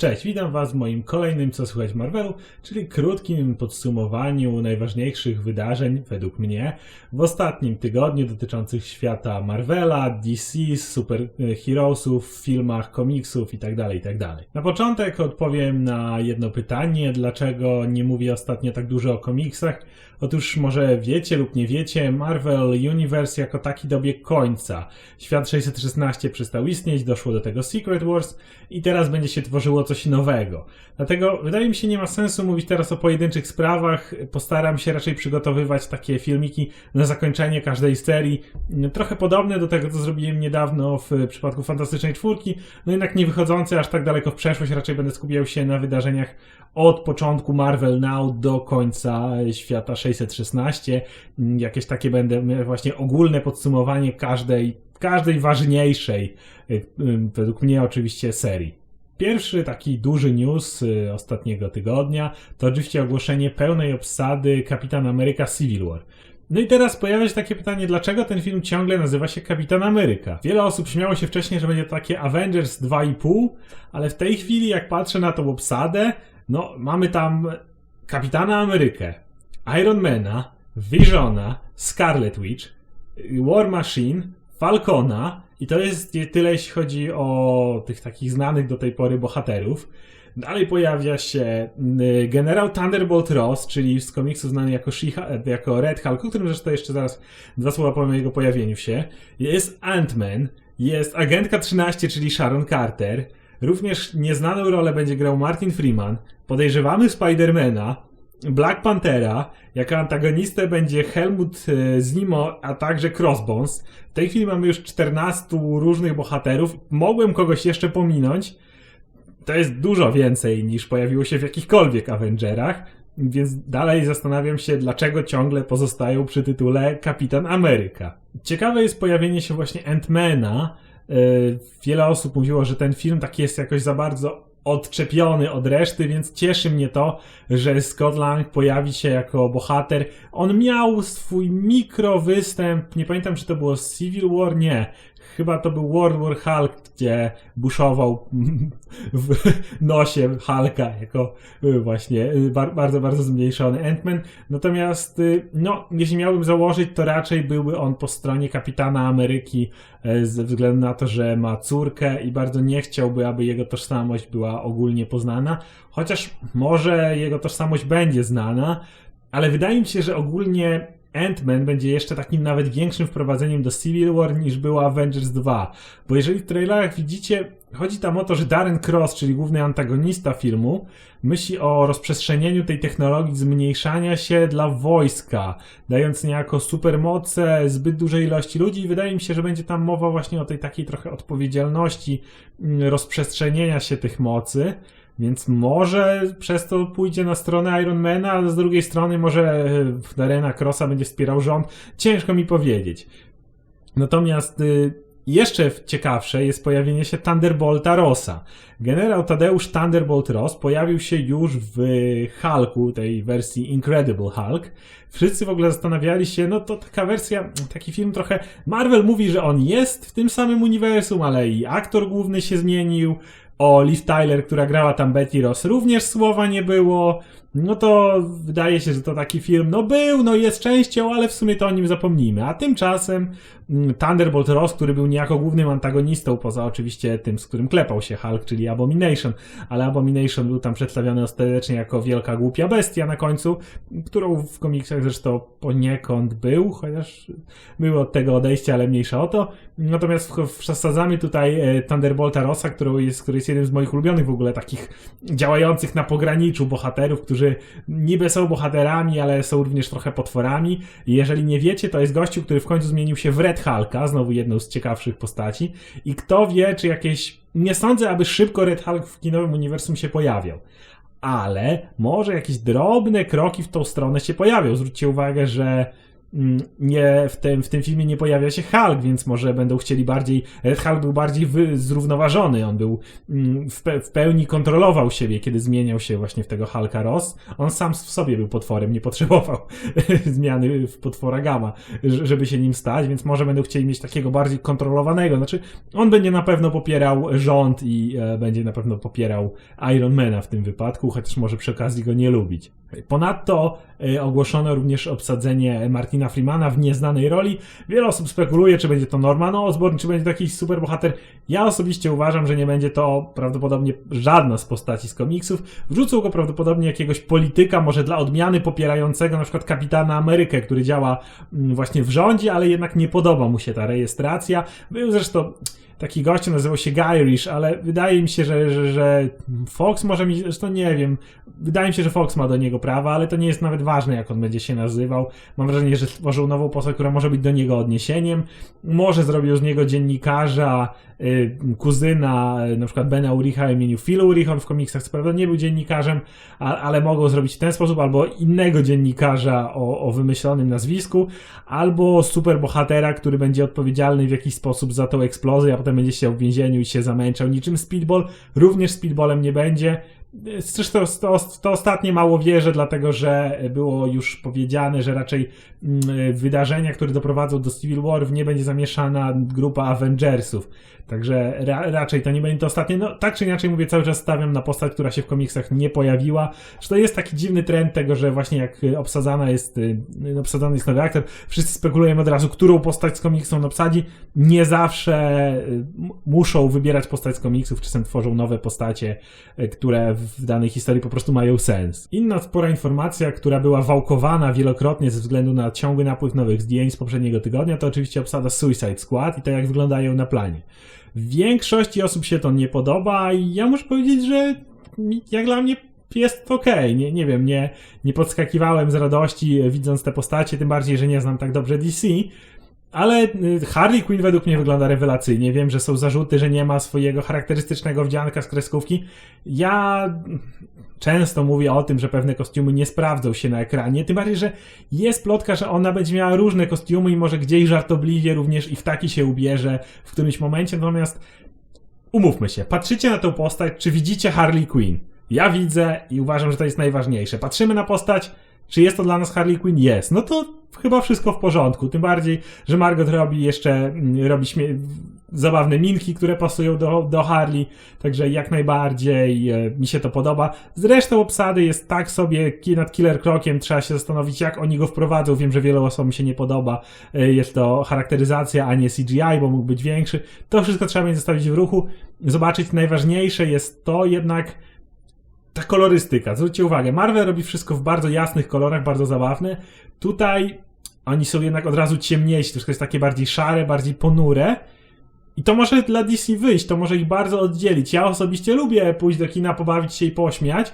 Cześć, witam Was w moim kolejnym Co Słychać Marvelu, czyli krótkim podsumowaniu najważniejszych wydarzeń, według mnie, w ostatnim tygodniu dotyczących świata Marvela, DC, superheroesów, filmach, komiksów itd., itd. Na początek odpowiem na jedno pytanie, dlaczego nie mówię ostatnio tak dużo o komiksach. Otóż może wiecie lub nie wiecie, Marvel Universe jako taki dobiegł końca. Świat 616 przestał istnieć, doszło do tego Secret Wars i teraz będzie się tworzyło coś nowego. Dlatego wydaje mi się nie ma sensu mówić teraz o pojedynczych sprawach. Postaram się raczej przygotowywać takie filmiki na zakończenie każdej serii. Trochę podobne do tego, co zrobiłem niedawno w przypadku Fantastycznej Czwórki, no jednak nie wychodzące aż tak daleko w przeszłość. Raczej będę skupiał się na wydarzeniach od początku Marvel Now do końca świata 616. Jakieś takie będę właśnie ogólne podsumowanie każdej, każdej ważniejszej, y, według mnie oczywiście, serii. Pierwszy taki duży news y, ostatniego tygodnia to oczywiście ogłoszenie pełnej obsady Kapitan Ameryka Civil War. No i teraz pojawia się takie pytanie, dlaczego ten film ciągle nazywa się Kapitan Ameryka? Wiele osób śmiało się wcześniej, że będzie to takie Avengers 2,5, ale w tej chwili, jak patrzę na tą obsadę, no mamy tam Kapitana Amerykę, Ironmana, Visiona, Scarlet Witch, War Machine, Falcona i to jest tyle, jeśli chodzi o tych takich znanych do tej pory bohaterów. Dalej pojawia się y, generał Thunderbolt Ross, czyli z komiksu znany jako, jako Red Hulk, o którym zresztą jeszcze zaraz dwa słowa powiem o jego pojawieniu się. Jest Ant-Man, jest agentka 13, czyli Sharon Carter. Również nieznaną rolę będzie grał Martin Freeman. Podejrzewamy Spidermana, Black Panthera, jako antagonistę będzie Helmut e, Zimo, a także Crossbones. W tej chwili mamy już 14 różnych bohaterów. Mogłem kogoś jeszcze pominąć. To jest dużo więcej niż pojawiło się w jakichkolwiek Avengerach, więc dalej zastanawiam się, dlaczego ciągle pozostają przy tytule Kapitan Ameryka. Ciekawe jest pojawienie się właśnie Ant-Mana. E, wiele osób mówiło, że ten film taki jest jakoś za bardzo odczepiony od reszty, więc cieszy mnie to, że Scott Lang pojawi się jako bohater. On miał swój mikro występ, nie pamiętam czy to było Civil War, nie. Chyba to był World War Hulk, gdzie buszował w nosie Hulka jako y, właśnie y, bardzo, bardzo zmniejszony Ant-Man. Natomiast, y, no, jeśli miałbym założyć, to raczej byłby on po stronie Kapitana Ameryki ze względu na to, że ma córkę i bardzo nie chciałby, aby jego tożsamość była ogólnie poznana. Chociaż może jego tożsamość będzie znana, ale wydaje mi się, że ogólnie Ant-Man będzie jeszcze takim nawet większym wprowadzeniem do Civil War niż było Avengers 2. Bo jeżeli w trailerach widzicie, chodzi tam o to, że Darren Cross, czyli główny antagonista filmu, myśli o rozprzestrzenieniu tej technologii zmniejszania się dla wojska, dając niejako supermoce zbyt dużej ilości ludzi i wydaje mi się, że będzie tam mowa właśnie o tej takiej trochę odpowiedzialności mm, rozprzestrzenienia się tych mocy. Więc może przez to pójdzie na stronę Ironmana, a z drugiej strony może Darena Crossa będzie wspierał rząd. Ciężko mi powiedzieć. Natomiast y, jeszcze ciekawsze jest pojawienie się Thunderbolta Rossa. Generał Tadeusz Thunderbolt Ross pojawił się już w Hulku, tej wersji Incredible Hulk. Wszyscy w ogóle zastanawiali się, no to taka wersja, taki film trochę. Marvel mówi, że on jest w tym samym uniwersum, ale i aktor główny się zmienił o Liv Tyler, która grała tam Betty Ross, również słowa nie było. No to wydaje się, że to taki film, no był, no jest częścią, ale w sumie to o nim zapomnijmy. A tymczasem mm, Thunderbolt Ross, który był niejako głównym antagonistą, poza oczywiście tym, z którym klepał się Hulk, czyli Abomination, ale Abomination był tam przedstawiony ostatecznie jako wielka głupia bestia na końcu, którą w komiksach zresztą poniekąd był, chociaż były od tego odejścia, ale mniejsza o to. Natomiast przesadzamy tutaj e, Thunderbolta Rossa, który jest, który jest jednym z moich ulubionych w ogóle takich działających na pograniczu bohaterów, którzy niby są bohaterami, ale są również trochę potworami. Jeżeli nie wiecie, to jest gościu, który w końcu zmienił się w Red Hulka, znowu jedną z ciekawszych postaci. I kto wie, czy jakieś... Nie sądzę, aby szybko Red Hulk w kinowym uniwersum się pojawiał ale może jakieś drobne kroki w tą stronę się pojawią. Zwróćcie uwagę, że nie, w tym, w tym filmie nie pojawia się Hulk, więc może będą chcieli bardziej, Red Hulk był bardziej wy, zrównoważony, on był mm, w, pe, w pełni kontrolował siebie, kiedy zmieniał się właśnie w tego Hulka Ross. On sam w sobie był potworem, nie potrzebował zmiany w potwora Gamma, ż- żeby się nim stać, więc może będą chcieli mieć takiego bardziej kontrolowanego, znaczy on będzie na pewno popierał rząd i e, będzie na pewno popierał Ironmana w tym wypadku, chociaż może przy okazji go nie lubić. Ponadto e, ogłoszono również obsadzenie Martina Freemana w nieznanej roli. Wiele osób spekuluje, czy będzie to Norman Osborn, czy będzie to jakiś superbohater. Ja osobiście uważam, że nie będzie to prawdopodobnie żadna z postaci z komiksów. Wrzucą go prawdopodobnie jakiegoś polityka, może dla odmiany popierającego na przykład Kapitana Amerykę, który działa mm, właśnie w rządzie, ale jednak nie podoba mu się ta rejestracja. Był zresztą taki gościu, nazywał się Gyrish, ale wydaje mi się, że, że, że Fox może mi, zresztą nie wiem, wydaje mi się, że Fox ma do niego prawa, ale to nie jest nawet ważne, jak on będzie się nazywał. Mam wrażenie, że stworzył nową postać, która może być do niego odniesieniem. Może zrobił z niego dziennikarza, kuzyna, y, na przykład Bena Uricha imieniu Phil Urich, w komiksach co prawda nie był dziennikarzem, a, ale mogą zrobić w ten sposób, albo innego dziennikarza o, o wymyślonym nazwisku, albo superbohatera, który będzie odpowiedzialny w jakiś sposób za tą eksplozję, a potem będzie się w więzieniu i się zamęczał niczym Speedball. Również Speedballem nie będzie. Zresztą to, to ostatnie mało wierzę, dlatego że było już powiedziane, że raczej mm, wydarzenia, które doprowadzą do Civil War, nie będzie zamieszana grupa Avengersów. Także ra, raczej to nie będzie to ostatnie. No, tak czy inaczej mówię, cały czas stawiam na postać, która się w komiksach nie pojawiła. Że to jest taki dziwny trend tego, że właśnie jak obsadzana jest, y, obsadzany jest nowy aktor, wszyscy spekulujemy od razu, którą postać z komiksu on obsadzi. Nie zawsze y, muszą wybierać postać z komiksów, czasem tworzą nowe postacie, y, które w danej historii po prostu mają sens. Inna spora informacja, która była wałkowana wielokrotnie ze względu na ciągły napływ nowych zdjęć z poprzedniego tygodnia, to oczywiście obsada Suicide Squad i to jak wyglądają na planie. Większości osób się to nie podoba i ja muszę powiedzieć, że jak dla mnie jest okej. Okay. Nie, nie wiem, nie, nie podskakiwałem z radości widząc te postacie, tym bardziej, że nie znam tak dobrze DC. Ale Harley Quinn według mnie wygląda rewelacyjnie. Wiem, że są zarzuty, że nie ma swojego charakterystycznego wdzianka z kreskówki. Ja często mówię o tym, że pewne kostiumy nie sprawdzą się na ekranie, tym bardziej, że jest plotka, że ona będzie miała różne kostiumy i może gdzieś żartobliwie również i w taki się ubierze w którymś momencie, natomiast umówmy się, patrzycie na tę postać, czy widzicie Harley Quinn? Ja widzę i uważam, że to jest najważniejsze. Patrzymy na postać, czy jest to dla nas Harley Quinn? Jest. No to chyba wszystko w porządku. Tym bardziej, że Margot robi jeszcze, robi śmie- zabawne minki, które pasują do, do Harley, także jak najbardziej e, mi się to podoba. Zresztą obsady jest tak sobie nad Killer Krokiem, trzeba się zastanowić, jak oni go wprowadzą. Wiem, że wielu osobom się nie podoba. E, jest to charakteryzacja, a nie CGI, bo mógł być większy. To wszystko trzeba będzie zostawić w ruchu. Zobaczyć, najważniejsze jest to jednak, ta kolorystyka. Zwróćcie uwagę, Marvel robi wszystko w bardzo jasnych kolorach, bardzo zabawne. Tutaj oni są jednak od razu ciemniejsi, to wszystko jest takie bardziej szare, bardziej ponure. I to może dla DC wyjść, to może ich bardzo oddzielić. Ja osobiście lubię pójść do kina, pobawić się i pośmiać,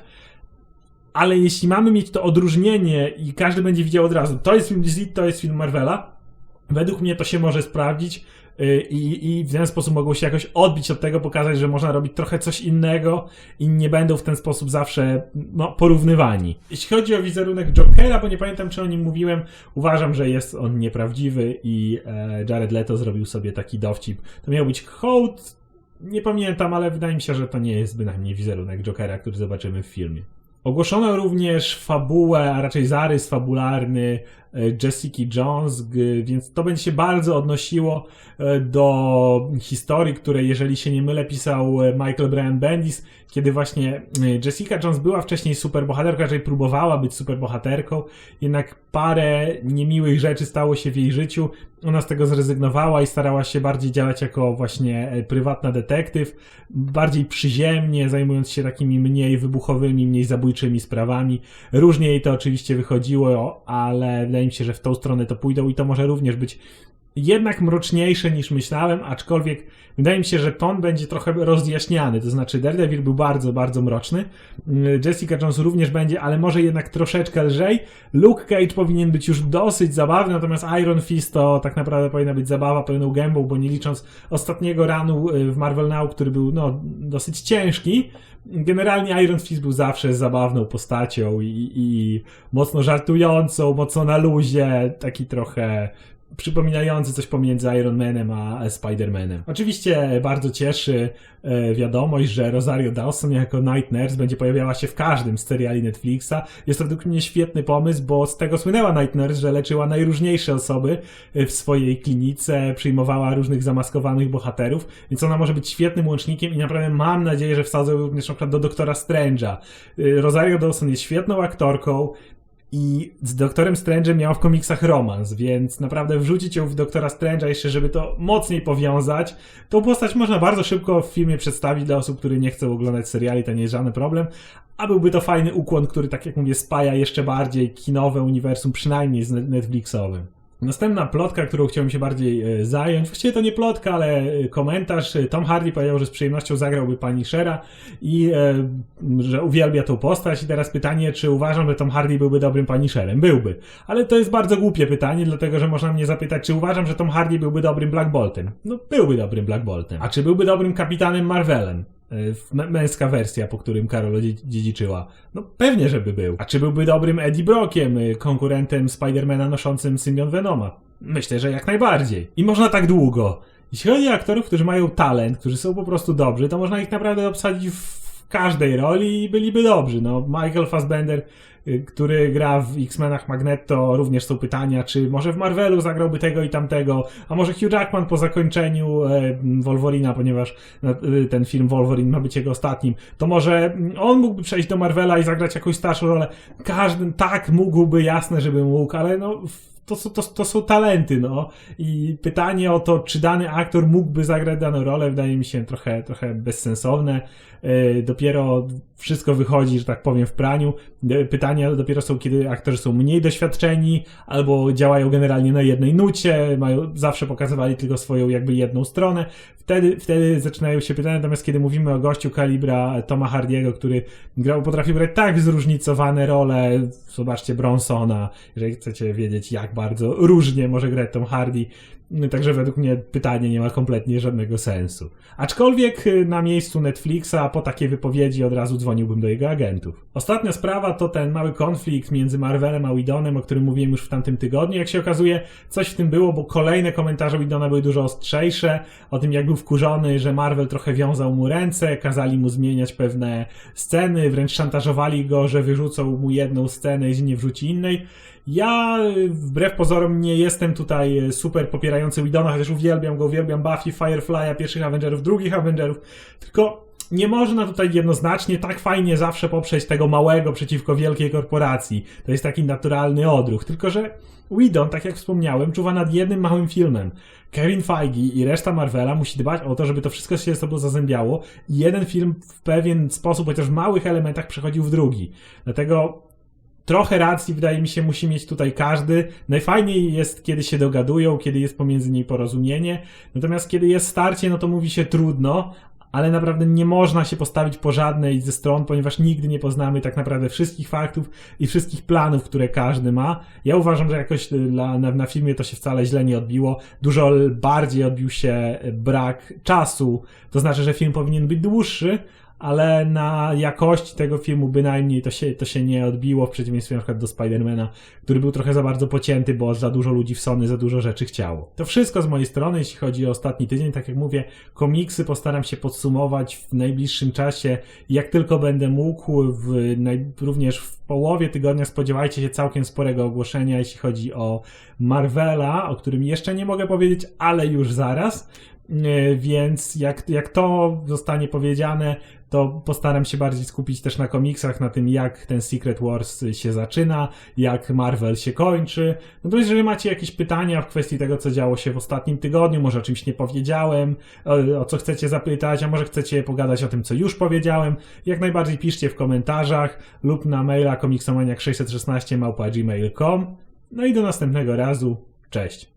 ale jeśli mamy mieć to odróżnienie i każdy będzie widział od razu, to jest film DC, to jest film Marvela, według mnie to się może sprawdzić i, i w ten sposób mogą się jakoś odbić od tego, pokazać, że można robić trochę coś innego i nie będą w ten sposób zawsze no, porównywani. Jeśli chodzi o wizerunek Jokera, bo nie pamiętam, czy o nim mówiłem, uważam, że jest on nieprawdziwy i e, Jared Leto zrobił sobie taki dowcip. To miał być hołd, nie pamiętam, ale wydaje mi się, że to nie jest bynajmniej wizerunek Jokera, który zobaczymy w filmie. Ogłoszono również fabułę, a raczej zarys fabularny Jessica Jones, więc to będzie się bardzo odnosiło do historii, której, jeżeli się nie mylę, pisał Michael Brian Bendis, kiedy właśnie Jessica Jones była wcześniej superbohaterką, raczej próbowała być superbohaterką, jednak parę niemiłych rzeczy stało się w jej życiu. Ona z tego zrezygnowała i starała się bardziej działać jako właśnie prywatna detektyw, bardziej przyziemnie, zajmując się takimi mniej wybuchowymi, mniej zabójczymi sprawami. Różnie jej to oczywiście wychodziło, ale wydaje mi się, że w tą stronę to pójdą i to może również być jednak mroczniejsze niż myślałem, aczkolwiek wydaje mi się, że ton będzie trochę rozjaśniany. To znaczy, Daredevil był bardzo, bardzo mroczny. Mm, Jessica Jones również będzie, ale może jednak troszeczkę lżej. Luke Cage powinien być już dosyć zabawny, natomiast Iron Fist to tak naprawdę powinna być zabawa pełną gębą, bo nie licząc ostatniego ranu y, w Marvel Now, który był no, dosyć ciężki, generalnie Iron Fist był zawsze zabawną postacią i, i mocno żartującą, mocno na luzie, taki trochę przypominający coś pomiędzy Iron Manem a Spider-Manem. Oczywiście bardzo cieszy e, wiadomość, że Rosario Dawson jako Night Nurse będzie pojawiała się w każdym z seriali Netflixa. Jest to według mnie świetny pomysł, bo z tego słynęła Night Nurse, że leczyła najróżniejsze osoby e, w swojej klinice, przyjmowała różnych zamaskowanych bohaterów, więc ona może być świetnym łącznikiem i naprawdę mam nadzieję, że wsadzą również na przykład do Doktora Strange'a. E, Rosario Dawson jest świetną aktorką, i z Doktorem Strange'em miała w komiksach romans, więc naprawdę wrzucić ją w Doktora Strange'a jeszcze, żeby to mocniej powiązać. Tą postać można bardzo szybko w filmie przedstawić dla osób, które nie chcą oglądać seriali, to nie jest żaden problem. A byłby to fajny ukłon, który, tak jak mówię, spaja jeszcze bardziej kinowe uniwersum, przynajmniej z Netflixowym. Następna plotka, którą chciałbym się bardziej e, zająć, właściwie to nie plotka, ale e, komentarz. Tom Hardy powiedział, że z przyjemnością zagrałby pani Shera i e, że uwielbia tą postać. I teraz pytanie, czy uważam, że Tom Hardy byłby dobrym pani Sherem? Byłby. Ale to jest bardzo głupie pytanie, dlatego że można mnie zapytać, czy uważam, że Tom Hardy byłby dobrym Black Boltem? No, byłby dobrym Black Boltem. A czy byłby dobrym kapitanem Marvelem? E, męska wersja, po którym Karol dziedziczyła. No pewnie, żeby był. A czy byłby dobrym Eddie Brockiem, e, konkurentem Spidermana noszącym symbion Venoma? Myślę, że jak najbardziej. I można tak długo. Jeśli chodzi o aktorów, którzy mają talent, którzy są po prostu dobrzy, to można ich naprawdę obsadzić w każdej roli i byliby dobrzy. No, Michael Fassbender Y, który gra w X-Menach Magneto, również są pytania, czy może w Marvelu zagrałby tego i tamtego, a może Hugh Jackman po zakończeniu e, Wolverina, ponieważ no, y, ten film Wolverine ma być jego ostatnim, to może mm, on mógłby przejść do Marvela i zagrać jakąś starszą rolę. Każdy tak mógłby, jasne, żeby mógł, ale no to, to, to są talenty, no. I pytanie o to, czy dany aktor mógłby zagrać daną rolę, wydaje mi się trochę, trochę bezsensowne. E, dopiero wszystko wychodzi, że tak powiem, w praniu. E, pytania dopiero są, kiedy aktorzy są mniej doświadczeni, albo działają generalnie na jednej nucie, mają, zawsze pokazywali tylko swoją jakby jedną stronę. Wtedy, wtedy zaczynają się pytania, natomiast kiedy mówimy o gościu kalibra Toma Hardiego, który grał, potrafił grać tak zróżnicowane role, zobaczcie Bronsona, jeżeli chcecie wiedzieć, jak bardzo różnie może grać Tom Hardy, Także według mnie pytanie nie ma kompletnie żadnego sensu. Aczkolwiek y, na miejscu Netflixa po takiej wypowiedzi od razu dzwoniłbym do jego agentów. Ostatnia sprawa to ten mały konflikt między Marvelem a Widonem, o którym mówiłem już w tamtym tygodniu. Jak się okazuje, coś w tym było, bo kolejne komentarze Widona były dużo ostrzejsze, o tym jak był wkurzony, że Marvel trochę wiązał mu ręce, kazali mu zmieniać pewne sceny, wręcz szantażowali go, że wyrzucą mu jedną scenę i nie wrzuci innej. Ja wbrew pozorom nie jestem tutaj super popierający Widona, chociaż uwielbiam go, uwielbiam Buffy, Firefly'a, pierwszych Avengerów, drugich Avengerów, tylko nie można tutaj jednoznacznie tak fajnie zawsze poprzeć tego małego przeciwko wielkiej korporacji. To jest taki naturalny odruch. Tylko, że Whedon, tak jak wspomniałem, czuwa nad jednym małym filmem. Kevin Feige i reszta Marvela musi dbać o to, żeby to wszystko się ze sobą zazębiało i jeden film w pewien sposób, chociaż w małych elementach przechodził w drugi. Dlatego trochę racji, wydaje mi się, musi mieć tutaj każdy. Najfajniej jest, kiedy się dogadują, kiedy jest pomiędzy nimi porozumienie. Natomiast kiedy jest starcie, no to mówi się trudno, ale naprawdę nie można się postawić po żadnej ze stron, ponieważ nigdy nie poznamy tak naprawdę wszystkich faktów i wszystkich planów, które każdy ma. Ja uważam, że jakoś dla, na, na filmie to się wcale źle nie odbiło. Dużo bardziej odbił się brak czasu, to znaczy, że film powinien być dłuższy, ale na jakości tego filmu bynajmniej to się, to się nie odbiło, w przeciwieństwie na przykład do Spidermana, który był trochę za bardzo pocięty, bo za dużo ludzi w Sony za dużo rzeczy chciało. To wszystko z mojej strony, jeśli chodzi o ostatni tydzień. Tak jak mówię, komiksy postaram się podsumować w najbliższym czasie, jak tylko będę mógł, w naj... również w połowie tygodnia spodziewajcie się całkiem sporego ogłoszenia, jeśli chodzi o Marvela, o którym jeszcze nie mogę powiedzieć, ale już zaraz. E, więc jak, jak to zostanie powiedziane, to postaram się bardziej skupić też na komiksach, na tym jak ten Secret Wars się zaczyna, jak Marvel się kończy. No to jeżeli macie jakieś pytania w kwestii tego, co działo się w ostatnim tygodniu, może o czymś nie powiedziałem, o co chcecie zapytać, a może chcecie pogadać o tym, co już powiedziałem, jak najbardziej piszcie w komentarzach lub na maila komiksomaniak616 małpa gmail.com. No i do następnego razu. Cześć.